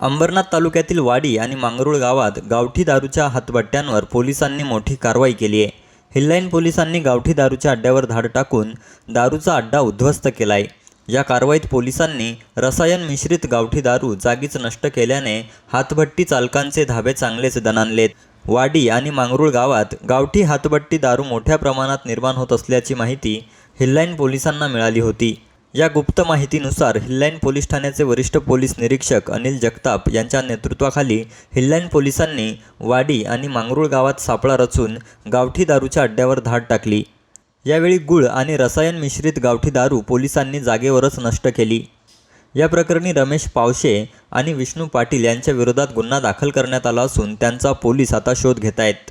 अंबरनाथ तालुक्यातील वाडी आणि मांगरूळ गावात गावठी दारूच्या हातबट्ट्यांवर पोलिसांनी मोठी कारवाई केली आहे. हिल्लाईन पोलिसांनी गावठी दारूच्या अड्ड्यावर धाड टाकून दारूचा अड्डा उद्ध्वस्त केला आहे या कारवाईत पोलिसांनी रसायन मिश्रित गावठी दारू जागीच नष्ट केल्याने हातभट्टी चालकांचे धाबे चांगलेच दणानलेत वाडी आणि मांगरूळ गावात गावठी हातभट्टी दारू मोठ्या प्रमाणात निर्माण होत असल्याची माहिती हिल्लाईन पोलिसांना मिळाली होती. या गुप्त माहितीनुसार हिल्लाईन पोलीस ठाण्याचे वरिष्ठ पोलीस निरीक्षक अनिल जगताप यांच्या नेतृत्वाखाली हिल्लाईन पोलिसांनी वाडी आणि मांगरूळ गावात सापळा रचून गावठी दारूच्या अड्ड्यावर धाड टाकली. यावेळी गुळ आणि रसायन मिश्रित गावठी दारू पोलिसांनी जागेवरच नष्ट केली. या प्रकरणी रमेश पावशे आणि विष्णू पाटील यांच्या विरोधात गुन्हा दाखल करण्यात आला असून त्यांचा पोलीस आता शोध घेत आहेत